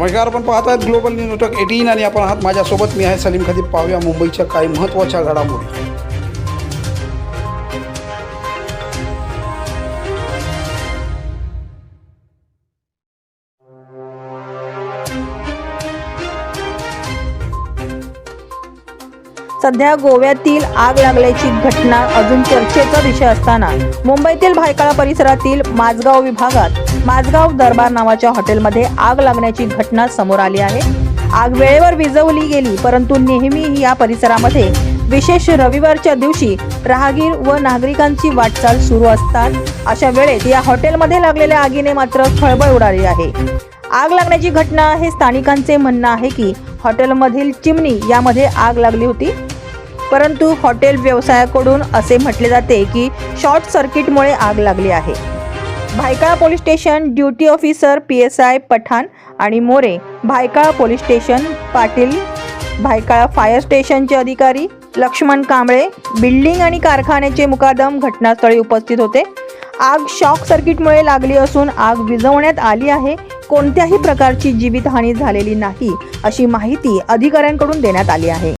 नमस्कार आपण पाहत आहेत ग्लोबल न्यूज नेटवर्क एटीन आणि आपण आहात माझ्यासोबत. मी आहे सलीम खदीब पाहूया मुंबईच्या काही महत्त्वाच्या घडामोडी. सध्या गोव्यातील आग लागल्याची घटना अजून चर्चेचा विषय असताना मुंबईतील भायकाळा परिसरातील माझगाव विभागात माझगाव दरबार नावाच्या हॉटेलमध्ये आग लागण्याची घटना समोर आली आहे. आग वेळेवर विझवली गेली परंतु नेहमी या परिसरामध्ये विशेष रविवारच्या दिवशी राहगीर व नागरिकांची वाटचाल सुरू असतात. अशा वेळेत या हॉटेलमध्ये लागलेल्या आगीने मात्र खळबळ उडाली आहे. आग लागण्याची घटना हे स्थानिकांचे म्हणणं आहे की हॉटेलमधील चिमणी यामध्ये आग लागली होती. परंतु हॉटेल व्यवसायाकडून असे म्हटले जाते की शॉर्ट सर्किटमुळे आग लागली आहे. Byculla police station duty officer P S I Pathan आणि More. Byculla police station Patil. Byculla fire स्टेशनचे अधिकारी लक्ष्मण कांबळे. बिल्डिंग आणि कारखान्याचे मुकादम घटनास्थळी उपस्थित होते. आग शॉक सर्किटमुळे लागली असून आग विझवण्यात आली आहे. कोणत्याही प्रकारची जीवितहानी झालेली नाही अशी माहिती अधिकाऱ्यांकडून देण्यात आली आहे.